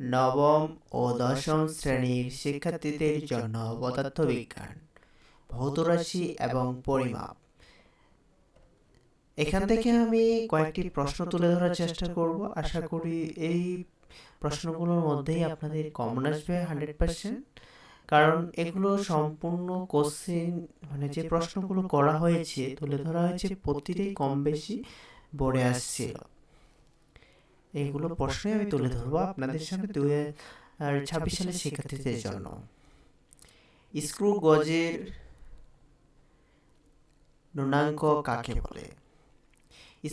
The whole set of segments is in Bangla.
নবম ও দশম শ্রেণির শিক্ষার্থীদের জন্য পদার্থবিজ্ঞান, ভৌতরাশি এবং পরিমাপ। এখান থেকে আমি কয়েকটি প্রশ্ন তুলে ধরার চেষ্টা করব। আশা করি এই প্রশ্নগুলোর মধ্যেই আপনাদের কমন আসবে হান্ড্রেড পার্সেন্ট কারণ এগুলো সম্পূর্ণ কোশ্চেন মানে যে প্রশ্নগুলো করা হয়েছে, তুলে ধরা হয়েছে প্রতিটাই কম বেশি বোর্ডে আসছিল। এইগুলো প্রশ্নই আমি তুলে ধরবো আপনাদের সামনে দুই হাজার ছাব্বিশ সালের শিক্ষার্থীদের জন্য। স্ক্রু গজের নুনাঙ্ক কাকে বলে?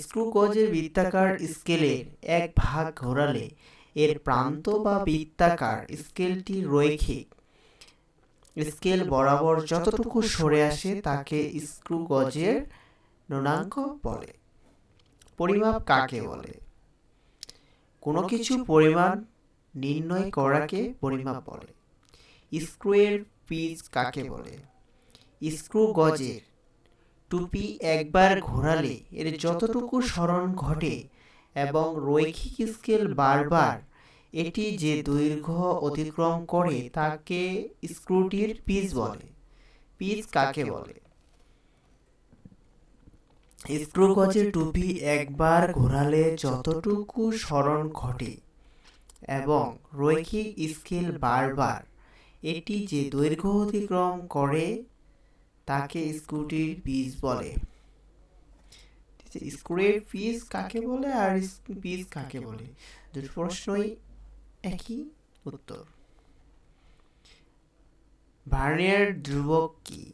স্ক্রু গজের বৃত্তাকার স্কেলের এক ভাগ ঘোরালে এর প্রান্ত বা বৃত্তাকার স্কেলটি রৈখিক। স্কেল বরাবর যতটুকু সরে আসে তাকে স্ক্রু গজের নুনাঙ্ক বলে। পরিমাপ কাকে বলে? কোনো কিছু পরিমাণ নির্ণয় করাকে পরিমাপ বলে। স্ক্রুয়ের পিচ কাকে বলে? স্ক্রু গজের টুপি একবার ঘোরালে এর যতটুকু স্মরণ ঘটে এবং রৈখিক স্কেল বারবার এটি যে দৈর্ঘ্য অতিক্রম করে তাকে স্ক্রুটির পিচ বলে। পিচ কাকে বলে? স্ক্রু গজের টুপি একবার ঘোরালে যতটুকু স্মরণ ঘটে। এবং রৈখিক স্কেল বারবার, এটি যে দৈর্ঘ্য অতিক্রম করে, তাকে স্ক্রুটির পিচ বলে। স্ক্রুয়ের পিচ কাকে বলে আর পিচ কাকে বলে? দুটো প্রশ্নই একই উত্তর। ভার্নিয়ার ধ্রুবক কি?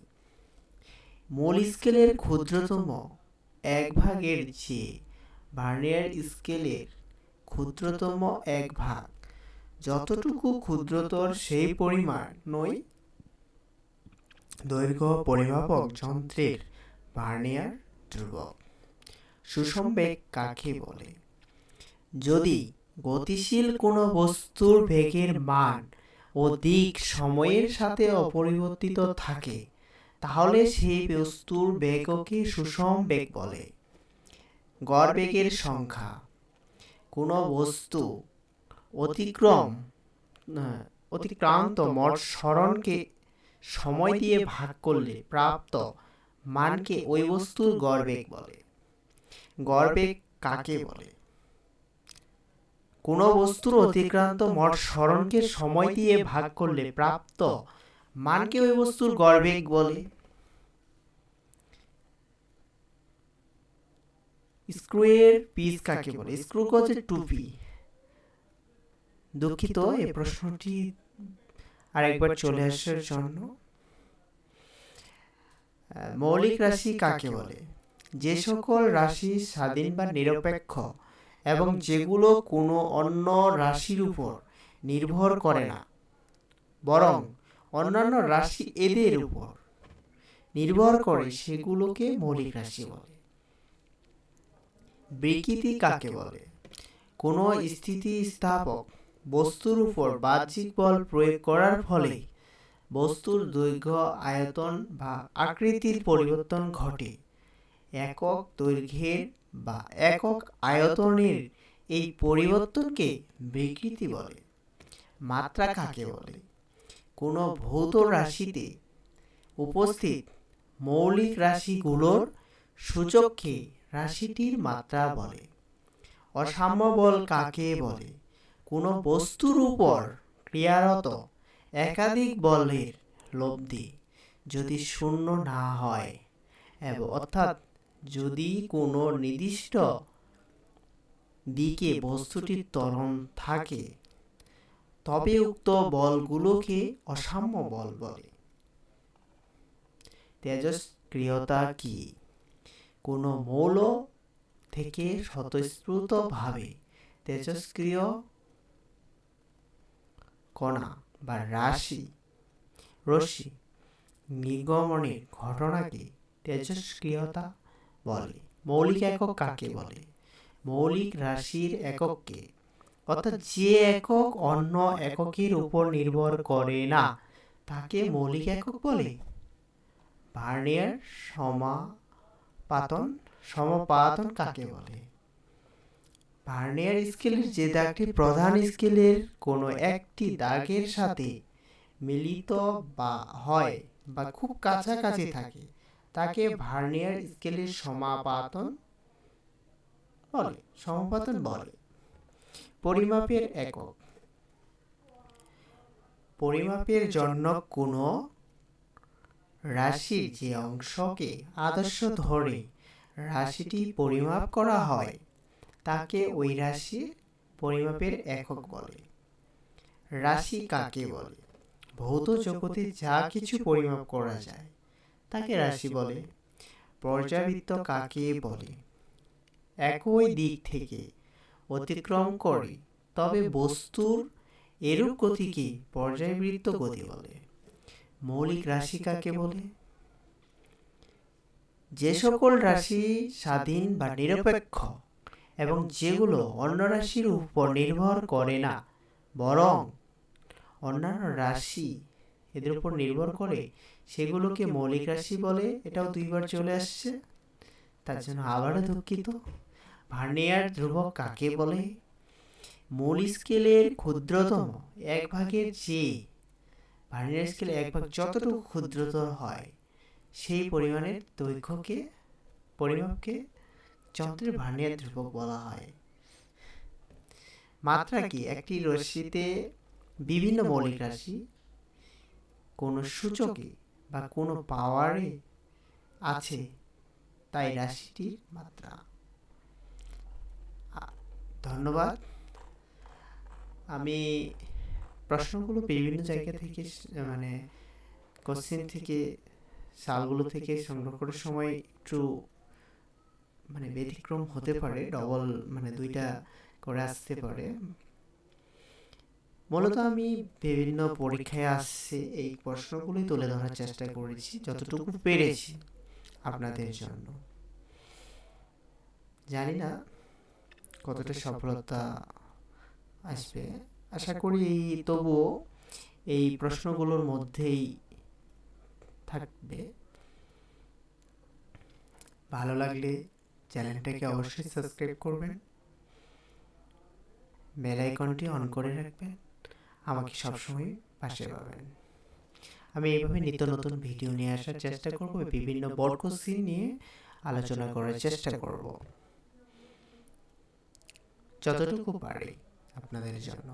মূল স্কেলের ক্ষুদ্রতম এক ভাগের চেয়ে। ভার্নিয়ার স্কেলের ক্ষুদ্রতম এক ভাগ। যতটুকু ক্ষুদ্রতর সেই পরিমাণ নই দৈর্ঘ্য পরিমাপক যন্ত্রের ভার্নিয়ার ধ্রুবক। সুষম কাকে বলে? যদি গতিশীল কোনো বস্তুর বেগের মান ও দিক সময়ের সাথে অপরিবর্তিত থাকে তাহলে সেই বস্তুর বেগকে সুষম বেগ বলে। গড় বেগের সংখ্যা। কোনো বস্তু অতিক্রম অতিক্রান্ত মোট স্মরণকে সময় দিয়ে ভাগ করলে প্রাপ্ত মানকে ওই বস্তুর গড় বেগ বলে। গড় বেগ কাকে বলে? কোনো বস্তুর অতিক্রান্ত মোট স্মরণকে সময় দিয়ে ভাগ করলে প্রাপ্ত মানকে ওই বস্তুর গড়বেগ বলে। স্ক্রুয়ের পিস কাকে বলে? স্ক্রু গজের টুপি। দুঃখিত এই প্রশ্নটি আরেকবার চলে আসার জন্য। মৌলিক রাশি কাকে বলে? যে সকল রাশি স্বাধীন বা নিরপেক্ষ এবং যেগুলো কোনো অন্য রাশির উপর নির্ভর করে না, বরং অন্যান্য রাশি এদের উপর নির্ভর করে সেগুলোকে মৌলিক রাশি বলে। বিকৃতি কাকে বলে? কোনো স্থিতিস্থাপক বস্তুর উপর বাহ্যিক বল প্রয়োগ করার ফলে বস্তুর দৈর্ঘ্য, আয়তন বা আকৃতির পরিবর্তন ঘটে। একক দৈর্ঘ্যের বা একক আয়তনের এই পরিবর্তনকে বিকৃতি বলে। মাত্রা কাকে বলে? কোনো ভৌত রাশিতে উপস্থিত মৌলিক রাশিগুলোর সূচককে রাশিটির মাত্রা বলে অসাম্য বল কাকে বলে? কোনো বস্তুর উপর ক্রিয়ারত একাধিক বলের লব্ধি যদি শূন্য না হয় এবং অর্থাৎ যদি কোনো নির্দিষ্ট দিকে বস্তুটির ত্বরণ থাকে তবে উক্ত বলগুলোকে অসাম্য বল বলে তেজস্ক্রিয়তা কি? কোনো মৌল থেকে স্বতঃস্ফূর্তভাবে তেজস্ক্রিয় কণা বা রাশি রশ্মি নির্গমনের ঘটনাকে তেজস্ক্রিয়তা বলে। মৌলিক একক কাকে বলে? মৌলিক রাশির একককে অর্থাৎ যে একক, অন্য এককের উপর নির্ভর করে না। তাকে মৌলিক একক বলে। ভার্নিয়ার সমাপাতন সমাপাতন কাকে বলে? ভার্নিয়ার স্কেলের যে দাগটি প্রধান স্কেলের কোনো একটি দাগের সাথে মিলিত বা হয় বা খুব কাছাকাছি থাকে, তাকে ভার্নিয়ার স্কেলের সমাপাতন বলে সমাপাতন বলে। পরিমাপের একক। পরিমাপের জন্য কোনো রাশির যে অংশকে আদর্শ ধরে রাশিটি পরিমাপ করা হয় তাকে ওই রাশির পরিমাপের একক বলে। রাশি কাকে বলে? ভৌত জগতে যা কিছু পরিমাপ করা যায় তাকে রাশি বলে। পর্যাবৃত্ত কাকে বলে? একই দিক থেকে অতিক্রম করে, তবে বস্তুর এরূপ গতিকে পর্যায়বৃত্ত গতি বলে? মৌলিক রাশি কাকে বলে? যে সকল রাশি স্বাধীন বা নিরপেক্ষ এবং যেগুলো অন্য রাশির উপর নির্ভর করে না, বরং অন্যান্য রাশি এদের উপর নির্ভর করে, সেগুলোকে মৌলিক রাশি বলে এটাও দুইবার চলে আসছে। তার জন্য আবারও দুঃখিত। ভার্নিয়ার ধ্রুবক কাকে বলে? মূল স্কেলের ক্ষুদ্রতম এক ভাগের চেয়ে ভার্নিয়ার স্কেলে এক ভাগ যতটুকু ক্ষুদ্রতর হয়, সেই পরিমাণের দৈর্ঘ্যকে, পরিমাপকে যন্ত্রের ভার্নিয়ার ধ্রুবক বলা হয়। মাত্রা কি? একটি রশ্মিতে বিভিন্ন মৌলিক রাশি, কোনো সূচকে বা কোনো পাওয়ারে আছে, তাই রাশিটির মাত্রা। ধন্যবাদ। আমি প্রশ্নগুলো বিভিন্ন জায়গা থেকে মানে কোশ্চেন থেকে, সালগুলো থেকে সংগ্রহ করার সময় একটু মানে ব্যতিক্রম হতে পারে ডবল মানে দুইটা করে আসতে পারে। মূলত আমি বিভিন্ন পরীক্ষায় আসছে, এই প্রশ্নগুলোই তুলে ধরার চেষ্টা করেছি, যতটুকু পেরেছি আপনাদের জন্য। জানি না কতটা সফলতা আসবে? আশা করি তবুও এই প্রশ্নগুলোর মধ্যেই থাকবে। ভালো লাগলে চ্যানেলটাকে অবশ্যই সাবস্ক্রাইব করবেন। বেল আইকনটি অন করে রাখবেন। আমাকে সবসময় পাশে পাবেন। আমি এইভাবে নিত্য নতুন ভিডিও নিয়ে আসার চেষ্টা করব। বিভিন্ন বড় কোশ্চিন নিয়ে আলোচনা করার চেষ্টা করব। যতটুকু পারি আপনাদের জন্য